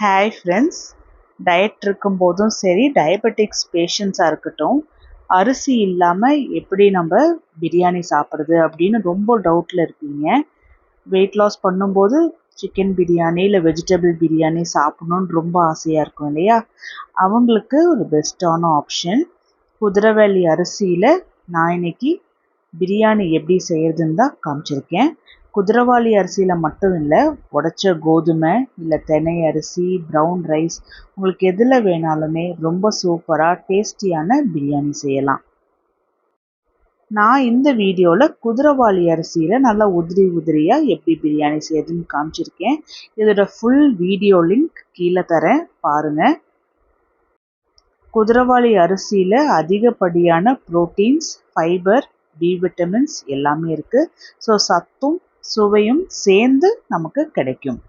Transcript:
Hi friends diet இருக்கும்போதும் சரி diabetics பேஷண்ட்ஸாக இருக்கட்டும் அரிசி இல்லாமல் எப்படி நம்ம பிரியாணி சாப்பிட்றது அப்படின்னு ரொம்ப டவுட்டில் இருப்பீங்க. வெயிட் லாஸ் பண்ணும்போது சிக்கன் பிரியாணி இல்லை வெஜிடபிள் பிரியாணி சாப்பிட்ணுன்னு ரொம்ப ஆசையாக இருக்கும் இல்லையா? அவங்களுக்கு ஒரு பெஸ்ட்டான ஆப்ஷன் குதிரவேலி அரிசியில் நான் இன்னைக்கு பிரியாணி எப்படி செய்கிறதுன்னு தான் காமிச்சிருக்கேன். குதிரவாளி அரிசியில் மட்டும் இல்லை உடச்ச கோதுமை இல்லை தினை அரிசி ப்ரௌன் ரைஸ் உங்களுக்கு எதில் வேணாலுமே ரொம்ப சூப்பராக டேஸ்டியான பிரியாணி செய்யலாம். நான் இந்த வீடியோவில் குதிரவாளி அரிசியில் நல்லா உதிரி உதிரியாக எப்படி பிரியாணி செய்யறதுன்னு காமிச்சிருக்கேன். இதோட ஃபுல் வீடியோ லிங்க் கீழே தரேன் பாருங்கள் குதிரவாளி அரிசியில் அதிகப்படியான ப்ரோட்டீன்ஸ் ஃபைபர் பி விட்டமின்ஸ் எல்லாமே இருக்குது ஸோ சத்தும் சுவையும் சேர்ந்து நமக்கு கிடைக்கும்.